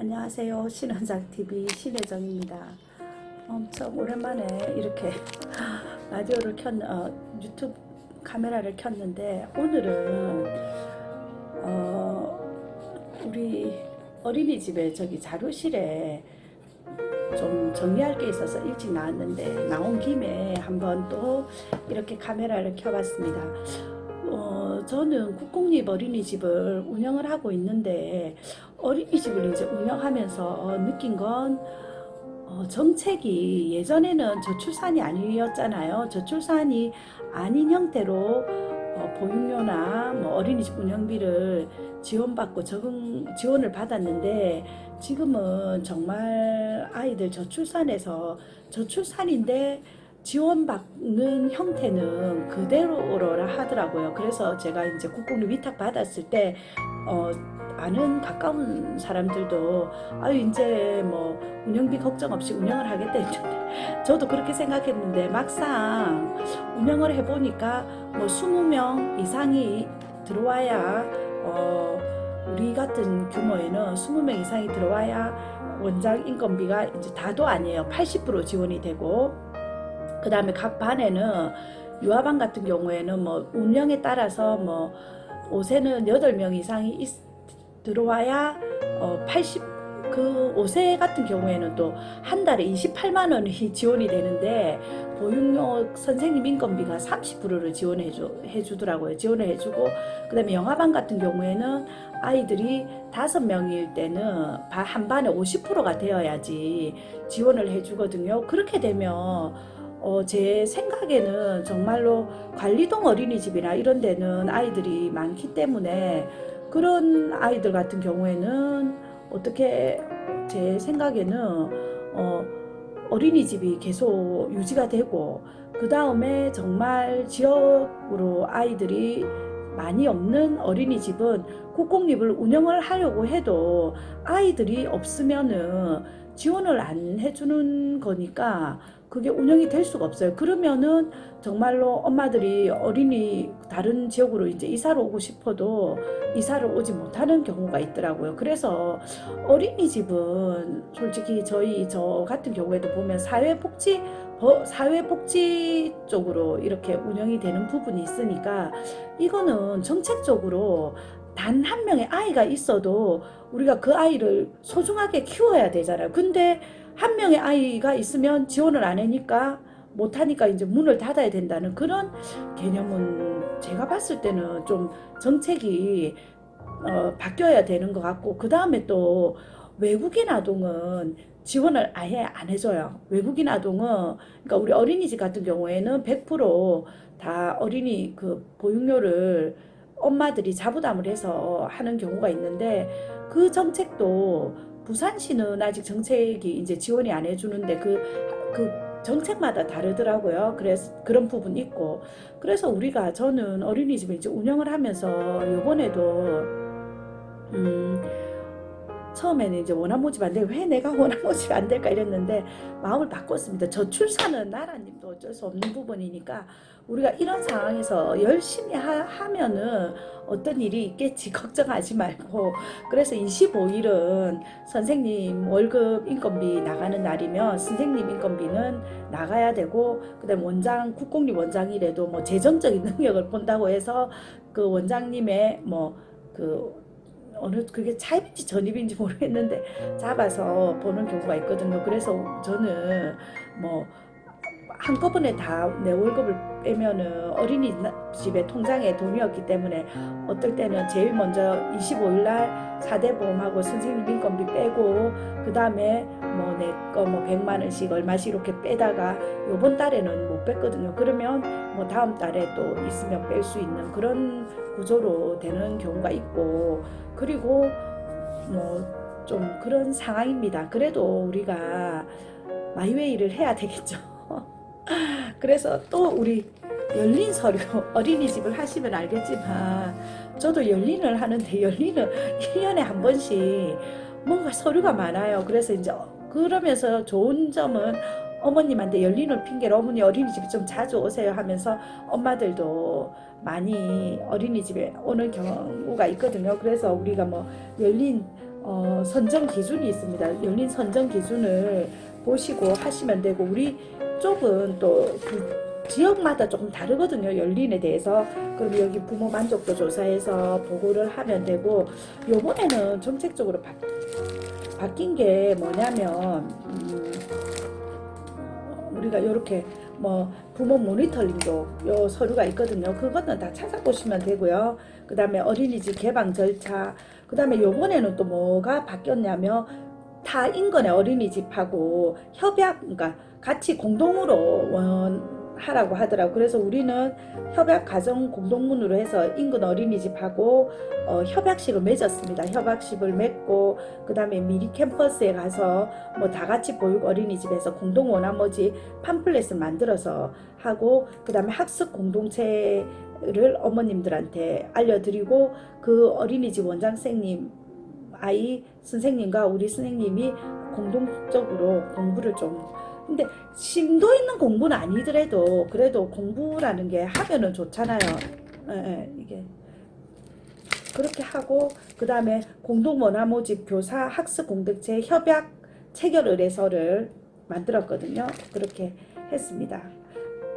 안녕하세요. 신원장TV 신혜정입니다. 엄청 오랜만에 이렇게 라디오를 켰, 어, 유튜브 카메라를 켰는데 오늘은 어, 우리 어린이집에 저기 자료실에 좀 정리할 게 있어서 일찍 나왔는데 나온 김에 한번 또 이렇게 카메라를 켜봤습니다. 어, 저는 국공립 어린이집을 운영을 하고 있는데 어린이집을 이제 운영하면서 느낀 건 어, 정책이 예전에는 저출산이 아니었잖아요. 저출산이 아닌 형태로 어, 보육료나 뭐 어린이집 운영비를 지원받고 적응 지원을 받았는데 지금은 정말 아이들 저출산에서 저출산인데 지원받는 형태는 그대로라 하더라고요. 그래서 제가 이제 국공립 위탁 받았을 때 어, 아는 가까운 사람들도 아유 이제 뭐 운영비 걱정 없이 운영을 하겠다 했는데 저도 그렇게 생각했는데 막상 운영을 해보니까 뭐 20명 이상이 들어와야 어 우리 같은 규모에는 20명 이상이 들어와야 원장 인건비가 이제 다도 아니에요 80% 지원이 되고 그 다음에 각 반에는 유아반 같은 경우에는 뭐 운영에 따라서 뭐 옷에는 8명 이상이 있- 들어와야 어, 80, 그 5세 같은 경우에는 또 한 달에 28만 원이 지원이 되는데 보육료 선생님 인건비가 30%를 지원해 주, 해주더라고요. 지원을 해주고 그 다음에 영화반 같은 경우에는 아이들이 다섯 명일 때는 바- 한 반에 50%가 되어야지 지원을 해주거든요. 그렇게 되면 어, 제 생각에는 정말로 관리동 어린이집이나 이런 데는 아이들이 많기 때문에 그런 아이들 같은 경우에는 어떻게 제 생각에는 어, 어린이집이 계속 유지가 되고 그 다음에 정말 지역으로 아이들이 많이 없는 어린이집은 국공립을 운영을 하려고 해도 아이들이 없으면은 지원을 안 해주는 거니까 그게 운영이 될 수가 없어요. 그러면은 정말로 엄마들이 어린이 다른 지역으로 이제 이사를 오고 싶어도 이사를 오지 못하는 경우가 있더라고요. 그래서 어린이집은 솔직히 저희 저 같은 경우에도 보면 사회복지 버- 사회복지 쪽으로 이렇게 운영이 되는 부분이 있으니까 이거는 정책적으로 단 한 명의 아이가 있어도 우리가 그 아이를 소중하게 키워야 되잖아요. 근데 한 명의 아이가 있으면 지원을 안 하니까 못하니까 이제 문을 닫아야 된다는 그런 개념은 제가 봤을 때는 좀 정책이 어, 바뀌어야 되는 것 같고 그 다음에 또 외국인 아동은 지원을 아예 안 해줘요. 외국인 아동은 그러니까 우리 어린이집 같은 경우에는 100%다 어린이 그 보육료를 엄마들이 자부담을 해서 하는 경우가 있는데 그 정책도 부산시는 아직 정책이 이제 지원이 안 해주는데 그, 그 정책마다 다르더라고요. 그래서 그런 부분 있고. 그래서 우리가 저는 어린이집을 이제 운영을 하면서 요번에도 음, 처음에는 이제 원한 모집 안 되고 왜 내가 원한 모집 안 될까 이랬는데 마음을 바꿨습니다. 저출산은 나라님도 어쩔 수 없는 부분이니까 우리가 이런 상황에서 열심히 하, 하면은 어떤 일이 있겠지 걱정하지 말고 그래서 25일은 선생님 월급 인건비 나가는 날이면 선생님 인건비는 나가야 되고 그다음 원장 국공립 원장이라도 뭐 재정적인 능력을 본다고 해서 그 원장님의 뭐그 어느 그게 차입인지 전입인지 모르겠는데 잡아서 보는 경우가 있거든요. 그래서 저는 뭐 한꺼번에 다 내 월급을 빼면은 어린이집의 통장에 돈이 없기 때문에 어떨 때는 제일 먼저 25일 날 4대 보험하고 선생님 인건비 빼고 그 다음에 뭐 내 거 뭐 100만 원씩 얼마씩 이렇게 빼다가 요번 달에는 못 뺐거든요. 그러면 뭐 다음 달에 또 있으면 뺄 수 있는 그런 구조로 되는 경우가 있고 그리고 뭐 좀 그런 상황입니다. 그래도 우리가 마이웨이를 해야 되겠죠. 그래서 또 우리 열린 서류 어린이집을 하시면 알겠지만 저도 열린을 하는데 열린은 1년에 한 번씩 뭔가 서류가 많아요. 그래서 이제 그러면서 좋은 점은 어머님한테 열린을 핑계로 어머니 어린이집에 좀 자주 오세요 하면서 엄마들도 많이 어린이집에 오는 경우가 있거든요. 그래서 우리가 뭐 열린 어, 선정 기준이 있습니다. 열린 선정 기준을 보시고 하시면 되고 우리 쪽은 또그 지역마다 조금 다르거든요. 열린에 대해서. 그럼 여기 부모 만족도 조사해서 보고를 하면 되고 요번에는 정책적으로 바, 바뀐 게 뭐냐면 음, 우리가 이렇게 뭐 부모 모니터링도 요 서류가 있거든요. 그거는 다 찾아보시면 되고요. 그 다음에 어린이집 개방 절차. 그 다음에 요번에는 또 뭐가 바뀌었냐면 다 인근의 어린이집하고 협약, 그러니까 같이 공동으로 원, 하라고 하더라고. 그래서 우리는 협약 가정 공동문으로 해서 인근 어린이집하고 어, 협약식을 맺었습니다. 협약식을 맺고 그 다음에 미리 캠퍼스에 가서 뭐 다 같이 보육 어린이집에서 공동 원화모지 팜플렛을 만들어서 하고 그 다음에 학습 공동체를 어머님들한테 알려드리고 그 어린이집 원장 선생님 아이 선생님과 우리 선생님이 공동적으로 공부를 좀 근데 심도 있는 공부는 아니더라도 그래도 공부라는 게 하면은 좋잖아요. 예, 예, 이게 그렇게 하고 그 다음에 공동 원화 모집 교사 학습 공동체 협약 체결 의뢰서를 만들었거든요. 그렇게 했습니다.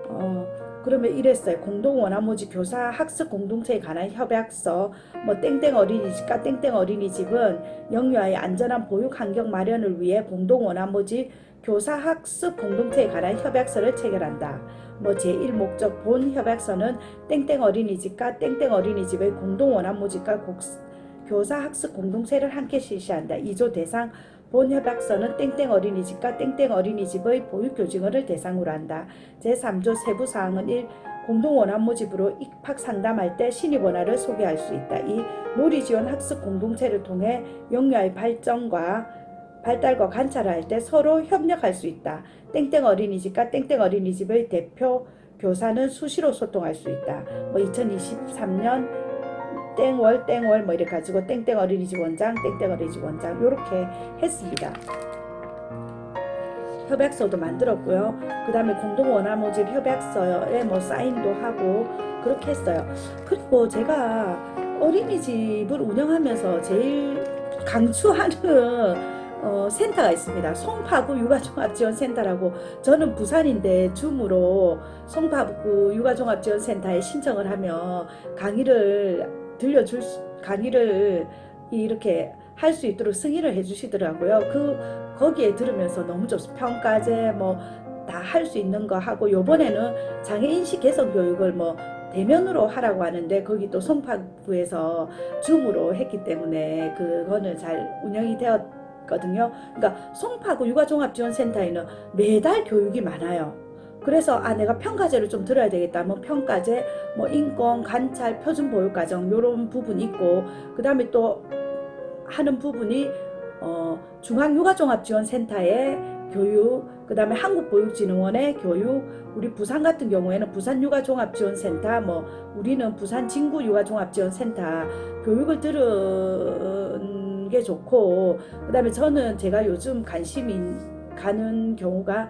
어, 그러면 이랬어요. 공동 원화 모집 교사 학습 공동체에 관한 협약서 뭐 땡땡 어린이집과 땡땡 어린이집은 영유아의 안전한 보육 환경 마련을 위해 공동 원화 모집 교사 학습 공동체에 관한 협약서를 체결한다. 뭐 제1 목적 본 협약서는 땡땡 어린이집과 땡땡 어린이집의 공동 원화 모집과 곡, 교사 학습 공동체를 함께 실시한다. 2조 대상 본 협약서는 땡땡 어린이집과 땡땡 어린이집의 보육 교직원을 대상으로 한다. 제3조 세부 사항은 1. 공동 원화 모집으로 입학 상담할 때 신입 원화를 소개할 수 있다. 2. 놀이 지원 학습 공동체를 통해 영유아의 발전과 발달과 관찰을 할때 서로 협력할 수 있다. 땡땡 어린이집과 땡땡 어린이집의 대표 교사는 수시로 소통할 수 있다. 뭐 2023년 땡월 땡월 뭐 이래 가지고 땡땡 어린이집 원장 땡땡 어린이집 원장 요렇게 했습니다. 협약서도 만들었고요. 그 다음에 공동 원화 모집 협약서에 뭐 사인도 하고 그렇게 했어요. 그리고 제가 어린이집을 운영하면서 제일 강추하는 어, 센터가 있습니다. 송파구 육아종합지원센터라고 저는 부산인데 줌으로 송파구 육아종합지원센터에 신청을 하면 강의를 들려줄 수, 강의를 이렇게 할 수 있도록 승인을 해주시더라고요. 그 거기에 들으면서 너무 좋습니다. 평가제 뭐 다 할 수 있는 거 하고 요번에는 장애인식 개선 교육을 뭐 대면으로 하라고 하는데 거기 또 송파구에서 줌으로 했기 때문에 그거는 잘 운영이 되었 거든요. 그러니까 송파구 육아종합지원센터에는 매달 교육이 많아요. 그래서 아 내가 평가제를 좀 들어야 되겠다. 뭐 평가제, 뭐 인권, 관찰, 표준 보육 과정 요런 부분이 있고 그다음에 또 하는 부분이 어 중앙 육아종합지원센터의 교육, 그다음에 한국보육진흥원의 교육, 우리 부산 같은 경우에는 부산 육아종합지원센터, 뭐 우리는 부산 진구 육아종합지원센터 교육을 들은 게 좋고 그다음에 저는 제가 요즘 관심이 가는 경우가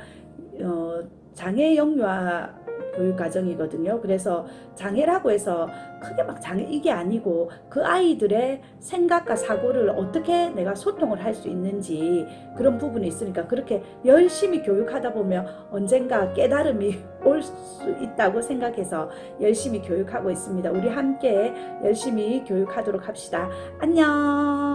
어 장애 영유아 교육 과정이거든요. 그래서 장애라고 해서 크게 막 장애 이게 아니고 그 아이들의 생각과 사고를 어떻게 내가 소통을 할 수 있는지 그런 부분이 있으니까 그렇게 열심히 교육하다 보면 언젠가 깨달음이 올 수 있다고 생각해서 열심히 교육하고 있습니다. 우리 함께 열심히 교육하도록 합시다. 안녕.